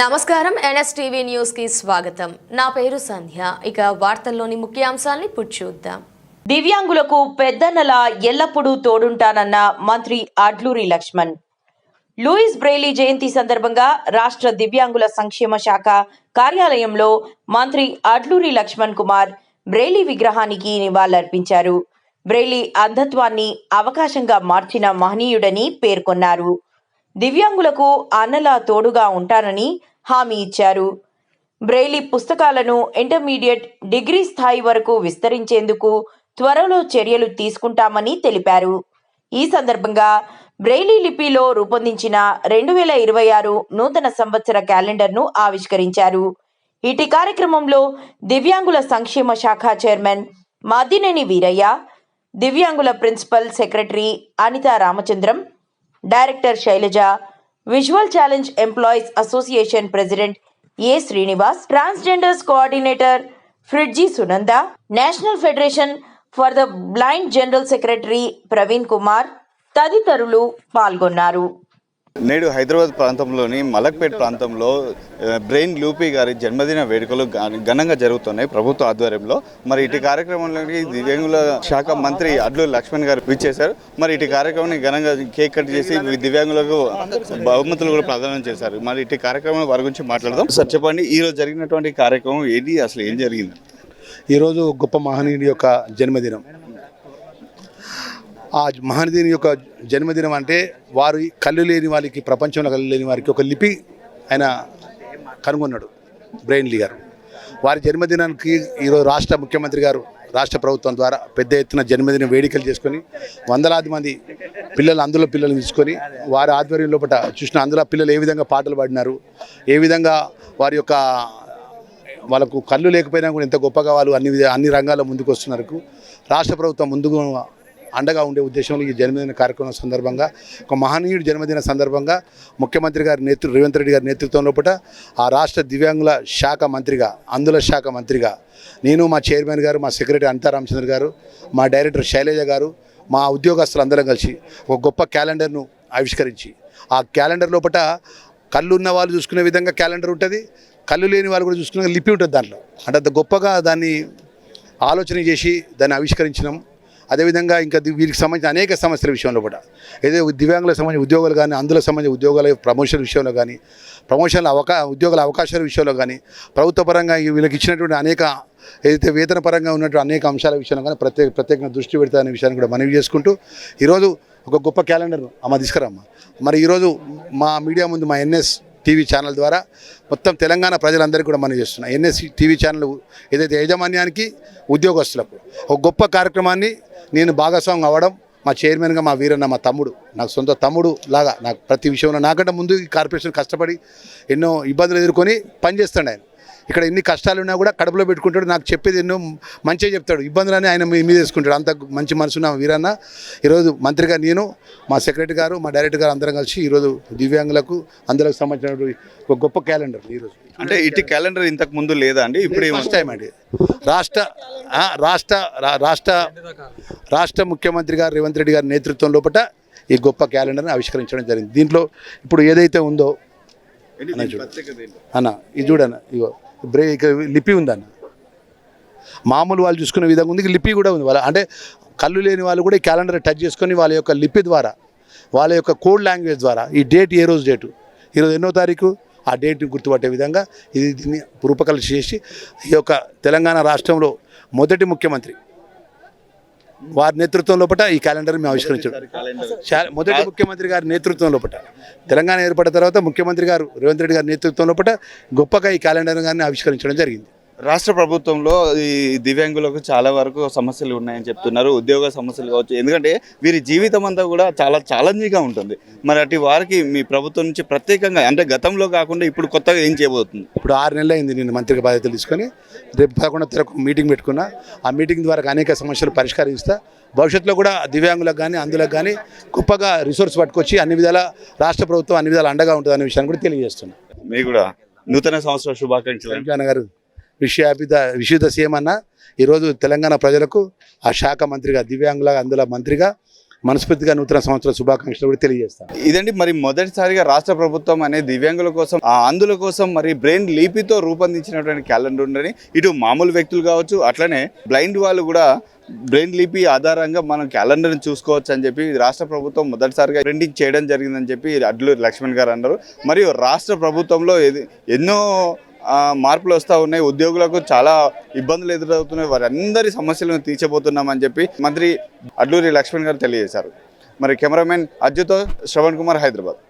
నమస్కారం ఎన్ఎస్టీవీ న్యూస్కి స్వాగతం. నా పేరు సంధ్య. ఇక వార్తల్లోని ముఖ్యాంశాల్ని చూద్దాం. దివ్యాంగులకు పెద్దన్నల ఎల్లప్పుడూ తోడుంటానన్న మంత్రి అడ్లూరి లక్ష్మణ్. లూయిస్ బ్రెయిలీ జయంతి సందర్భంగా రాష్ట్ర దివ్యాంగుల సంక్షేమ శాఖ కార్యాలయంలో మంత్రి అడ్లూరి లక్ష్మణ్ కుమార్ బ్రెయిలీ విగ్రహానికి నివాళులర్పించారు. బ్రెయిలీ అంధత్వాన్ని అవకాశంగా మార్చిన మహనీయుడని పేర్కొన్నారు. దివ్యాంగులకు అన్నలా తోడుగా ఉంటానని హామీ ఇచ్చారు. బ్రెయిలీ పుస్తకాలను ఇంటర్మీడియట్ డిగ్రీ స్థాయి వరకు విస్తరించేందుకు త్వరలో చర్యలు తీసుకుంటామని తెలిపారు. ఈ సందర్భంగా బ్రెయిలీ లిపిలో రూపొందించిన రెండు వేల ఇరవై ఆరు నూతన సంవత్సర క్యాలెండర్ను ఆవిష్కరించారు. ఇటీ కార్యక్రమంలో దివ్యాంగుల సంక్షేమ శాఖ చైర్మన్ మాదినేని వీరయ్య దివ్యాంగుల principal secretary Anitha Ramachandram director Sailaja visual challenge employees association president A Srinivas transgenders coordinator fridge Sunanda national federation for the blind general secretary Praveen Kumar తదితరులు పాల్గొన్నారు. నేడు హైదరాబాద్ ప్రాంతంలోని మలక్పేట్ ప్రాంతంలో బ్రెయిన్ లూపీ గారి జన్మదిన వేడుకలు ఘనంగా జరుగుతున్నాయి ప్రభుత్వ ఆధ్వర్యంలో. మరి ఇటు కార్యక్రమంలోకి దివ్యాంగుల శాఖ మంత్రి అడ్లు లక్ష్మణ్ గారు విచ్చేశారు. మరి ఇటు కార్యక్రమాన్ని ఘనంగా కేక్ కట్ చేసి దివ్యాంగులకు బహుమతులు కూడా ప్రదానం చేశారు. మరి ఇటు కార్యక్రమం వారి గురించి మాట్లాడదాం. సార్ చెప్పండి ఈ రోజు జరిగినటువంటి కార్యక్రమం ఏది అసలు ఏం జరిగింది? ఈరోజు గొప్ప మహనీయుడి యొక్క జన్మదినం. ఆ మహనీయుని యొక్క జన్మదినం అంటే వారు కళ్ళు లేని వారికి ప్రపంచంలో కళ్ళు లేని వారికి ఒక లిపి ఆయన కనుగొన్నాడు బ్రెయిన్లీ గారు వారి జన్మదినానికి ఈరోజు రాష్ట్ర ముఖ్యమంత్రి గారు రాష్ట్ర ప్రభుత్వం ద్వారా పెద్ద ఎత్తున జన్మదిన వేడుకలు చేసుకొని వందలాది మంది పిల్లలు అందులో పిల్లలు తీసుకొని వారి ఆధ్వర్యం లోపల చూసిన అందులో పిల్లలు ఏ విధంగా పాటలు పాడినారు ఏ విధంగా వారి యొక్క వాళ్ళకు కళ్ళు లేకపోయినా కూడా ఎంత గొప్పగా వాళ్ళు అన్ని విధ- అన్ని రంగాల్లో ముందుకు వస్తున్నారు రాష్ట్ర ప్రభుత్వం ముందుకు అండగా ఉండే ఉద్దేశంలో ఈ జన్మదిన కార్యక్రమం సందర్భంగా ఒక మహనీయుడి జన్మదిన సందర్భంగా ముఖ్యమంత్రి గారి నేతృ రేవంత్ రెడ్డి గారి నేతృత్వం లోపల ఆ రాష్ట్ర దివ్యాంగుల శాఖ మంత్రిగా అందుల శాఖ మంత్రిగా నేను మా చైర్మన్ గారు మా సెక్రటరీ అనితా రామచంద్ర గారు మా డైరెక్టర్ శైలజ గారు మా ఉద్యోగస్తులు అందరం కలిసి ఒక గొప్ప క్యాలెండర్ను ఆవిష్కరించి ఆ క్యాలెండర్ లోపల కళ్ళు ఉన్న వాళ్ళు చూసుకునే విధంగా క్యాలెండర్ ఉంటుంది కళ్ళు లేని వాళ్ళు కూడా చూసుకునే లిపి ఉంటుంది దాంట్లో. అంటే అంత గొప్పగా దాన్ని ఆలోచన చేసి దాన్ని ఆవిష్కరించినాం. అదేవిధంగా ఇంకా వీరికి సంబంధించిన అనేక సమస్యల విషయంలో కూడా ఏదో దివ్యాంగులకు సంబంధించిన ఉద్యోగాలు కానీ అందులో సంబంధించిన ఉద్యోగాల ప్రమోషన్ విషయంలో కానీ ప్రమోషన్ల అవకా ఉద్యోగాల అవకాశాల విషయంలో కానీ ప్రభుత్వ పరంగా వీళ్ళకి ఇచ్చినటువంటి అనేక ఏదైతే వేతన పరంగా ఉన్నటువంటి అనేక అంశాల విషయంలో కానీ ప్రత్యేక ప్రత్యేకంగా దృష్టి పెడతా అనే విషయాన్ని కూడా మనవి చేసుకుంటూ ఈరోజు ఒక గొప్ప క్యాలెండర్ అమ్మ తీసుకురమ్మ. మరి ఈరోజు మా మీడియా ముందు మా ఎన్ఎస్ టీవీ ఛానల్ ద్వారా మొత్తం తెలంగాణ ప్రజలందరికీ కూడా మనం చేస్తున్నాం. ఎన్ఎస్సి టీవీ ఛానల్ ఏదైతే యాజమాన్యానికి ఉద్యోగస్తులకు ఒక గొప్ప కార్యక్రమాన్ని నేను భాగస్వామ్యం అవ్వడం మా చైర్మన్గా మా వీరన్న మా తమ్ముడు నాకు సొంత తమ్ముడు లాగా నాకు ప్రతి విషయంలో నాకంటే ముందు ఈ కార్పొరేషన్ కష్టపడి ఎన్నో ఇబ్బందులు ఎదుర్కొని పనిచేస్తాడు ఆయన. ఇక్కడ ఎన్ని కష్టాలు ఉన్నా కూడా కడుపులో పెట్టుకుంటాడు. నాకు చెప్పేది ఎన్నో మంచిగా చెప్తాడు. ఇబ్బందులని ఆయన మీ మీద వేసుకుంటాడు. అంత మంచి మనసున్న వీరన్న. ఈరోజు మంత్రిగా నేను మా సెక్రటరీ గారు మా డైరెక్టర్ గారు అందరం కలిసి ఈరోజు దివ్యాంగులకు అందరికి సంబంధించినటువంటి ఒక గొప్ప క్యాలెండర్ ఈరోజు. అంటే ఇటు క్యాలెండర్ ఇంతకు ముందు లేదా అండి? ఇప్పుడు ఫస్ట్ టైం అండి. రాష్ట్ర రాష్ట్ర రాష్ట్ర రాష్ట్ర ముఖ్యమంత్రి గారు రేవంత్ రెడ్డి గారి నేతృత్వం లోపల ఈ గొప్ప క్యాలెండర్ని ఆవిష్కరించడం జరిగింది. దీంట్లో ఇప్పుడు ఏదైతే ఉందో ఏంటి? అన్న ఇది చూడన్న ఇగో బ్రే ఇక్కడ లిపి ఉందన్న మామూలు వాళ్ళు చూసుకునే విధంగా ఉంది లిపి కూడా ఉంది. వాళ్ళ అంటే కళ్ళు లేని వాళ్ళు కూడా ఈ క్యాలెండర్ టచ్ చేసుకొని వాళ్ళ యొక్క లిపి ద్వారా వాళ్ళ యొక్క కోడ్ లాంగ్వేజ్ ద్వారా ఈ డేట్ ఏ రోజు డేటు ఈరోజు ఎన్నో తారీఖు? ఆ డేట్ని గుర్తుపట్టే విధంగా ఇది దీన్ని రూపకల్పన చేసి ఈ యొక్క తెలంగాణ రాష్ట్రంలో మొదటి ముఖ్యమంత్రి వారి నేతృత్వం లోపల ఈ క్యాలెండర్ మేము ఆవిష్కరించాడు చా- మొదటి ముఖ్యమంత్రి గారి నేతృత్వం లోపల తెలంగాణ ఏర్పడిన తర్వాత ముఖ్యమంత్రి గారు రేవంత్ రెడ్డి గారి నేతృత్వం లోపల గొప్పగా ఈ క్యాలెండర్ గారిని ఆవిష్కరించడం జరిగింది. రాష్ట్ర ప్రభుత్వంలో ఈ దివ్యాంగులకు చాలా వరకు సమస్యలు ఉన్నాయని చెప్తున్నారు ఉద్యోగ సమస్యలు కావచ్చు. ఎందుకంటే వీరి జీవితం అంతా కూడా చాలా ఛాలెంజింగ్గా ఉంటుంది. మరి అటు వారికి మీ ప్రభుత్వం నుంచి ప్రత్యేకంగా అంటే గతంలో కాకుండా ఇప్పుడు కొత్తగా ఏం చేయబోతుంది? ఇప్పుడు ఆరు నెలలు అయింది నేను మంత్రిగా బాధ్యతలు తీసుకొని. రేపు పదకొండో తారీఖు మీటింగ్ పెట్టుకున్నా. ఆ మీటింగ్ ద్వారా అనేక సమస్యలు పరిష్కరిస్తా. భవిష్యత్తులో కూడా దివ్యాంగులకు కానీ అందులకు కానీ గొప్పగా రిసోర్స్ పట్టుకొచ్చి అన్ని విధాల రాష్ట్ర ప్రభుత్వం అన్ని విధాలు అండగా ఉంటుంది అనే విషయాన్ని కూడా తెలియజేస్తున్నా. మీకు కూడా నూతన సంవత్సర శుభాకాంక్షలు. గారు విషయాపిత విషయుత సీఎం ఈరోజు తెలంగాణ ప్రజలకు ఆ శాఖ మంత్రిగా దివ్యాంగుల అందుల మంత్రిగా మనస్ఫూర్తిగా నూతన సంవత్సర శుభాకాంక్షలు కూడా తెలియజేస్తాను. ఇదండి మరి మొదటిసారిగా రాష్ట్ర ప్రభుత్వం అనే దివ్యాంగుల కోసం ఆ అందుల కోసం మరి బ్రెయిన్ లిపితో రూపొందించినటువంటి క్యాలెండర్ ఉందని ఇటు మామూలు వ్యక్తులు కావచ్చు అట్లనే బ్లైండ్ వాళ్ళు కూడా బ్రెయిన్ లిపి ఆధారంగా మనం క్యాలెండర్ని చూసుకోవచ్చు అని చెప్పి రాష్ట్ర ప్రభుత్వం మొదటిసారిగా ప్రింటింగ్ చేయడం జరిగిందని చెప్పి అడ్లూరి లక్ష్మణ్ గారు అన్నారు. మరియు రాష్ట్ర ప్రభుత్వంలో ఎన్నో మార్పులు వస్తూ ఉన్నాయి. ఉద్యోగులకు చాలా ఇబ్బందులు ఎదురవుతున్నాయి. వారందరి సమస్యలను తీర్చబోతున్నామని చెప్పి మంత్రి అడ్లూరి లక్ష్మణ్ గారు తెలియజేశారు. మరి కెమెరామెన్ అజ్జుతో శ్రవణ్ కుమార్ హైదరాబాద్.